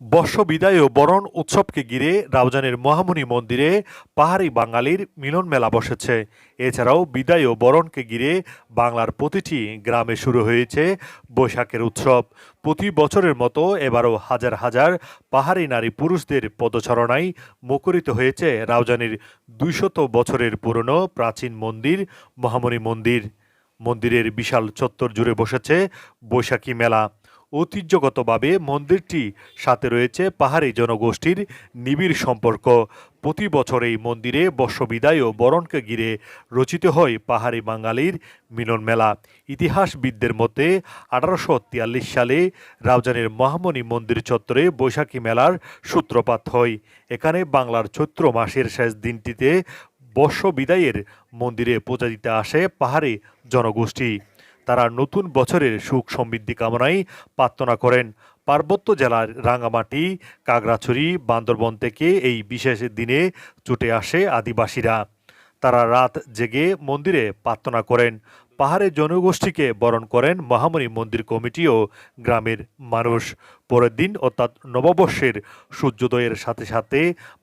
বর্ষ বিদায় ও বরণ উৎসবকে ঘিরে রাউজানের মহামুনি মন্দিরে পাহাড়ি বাঙালির মিলন মেলা বসেছে। এছাড়াও বিদায় ও বরণকে ঘিরে বাংলার প্রতিটি গ্রামে শুরু হয়েছে বৈশাখের উৎসব। প্রতি বছরের মতো এবারও হাজার হাজার পাহাড়ি নারী পুরুষদের পদচারণায় মুখরিত হয়েছে রাউজানের দুইশত বছরের পুরনো প্রাচীন মন্দির, মহামণি মন্দির। মন্দিরের বিশাল চত্বর জুড়ে বসেছে বৈশাখী মেলা। ঐতিহ্যগতভাবে মন্দিরটি সাথে রয়েছে পাহাড়ি জনগোষ্ঠীর নিবিড় সম্পর্ক। প্রতি বছর এই মন্দিরে বর্ষবিদায় ও বরণকে ঘিরে রচিত হয় পাহাড়ি বাঙালির মিলন মেলা। ইতিহাসবিদদের মতে, আঠারোশো তিয়াল্লিশ সালে রাউজানের মহামণি মন্দির চত্বরে বৈশাখী মেলার সূত্রপাত হয়। এখানে বাংলার চৈত্র মাসের শেষ দিনটিতে বর্ষ বিদায়ের মন্দিরে পূজা দিতে আসে পাহাড়ি জনগোষ্ঠী। তারা নতুন বছরের সুখ সমৃদ্ধি কামনায় প্রার্থনা করেন। পার্বত্য জেলার রাঙামাটি কাগড়াছড়ি, বান্দরবন থেকে এই বিশেষ দিনে ছুটে আসে আদিবাসীরা। তারা রাত জেগে মন্দিরে প্রার্থনা করেন। পাহাড়ের জনগোষ্ঠীকে বরণ করেন মহামণি মন্দির কমিটি ও গ্রামের মানুষ। পরের দিন অর্থাৎ নববর্ষের সূর্যোদয়ের সাথে সাথে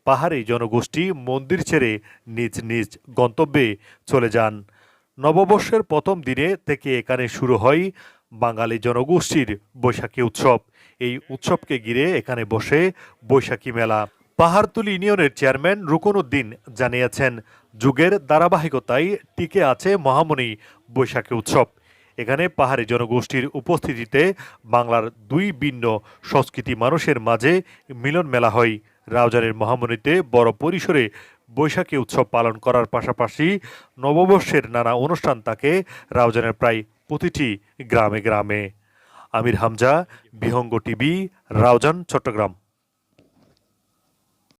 পাহাড়ি জনগোষ্ঠী মন্দির ছেড়ে নিজ নিজ গন্তব্যে চলে যান। নববর্ষের প্রথম দিনে থেকে এখানে শুরু হয় বাঙালি জনগোষ্ঠীর বৈশাখী উৎসব। এই উৎসবকে ঘিরে এখানে বসে বৈশাখী মেলা। পাহাড়তুলি ইউনিয়নের চেয়ারম্যান রুকন উদ্দিন জানিয়েছেন, যুগের ধারাবাহিকতায় টিকে আছে মহামণি বৈশাখী উৎসব। এখানে পাহাড়ি জনগোষ্ঠীর উপস্থিতিতে বাংলার দুই ভিন্ন সংস্কৃতি মানুষের মাঝে মিলন মেলা হয়। রাউজানের মহামণিতে বড় পরিসরে বৈশাখী উৎসব পালন করার পাশাপাশি নববর্ষের নানা অনুষ্ঠান তাকে রাউজানের প্রায় প্রতিটি গ্রামে গ্রামে। আমির হামজা, বিহঙ্গ টিভি, রাউজান, চট্টগ্রাম।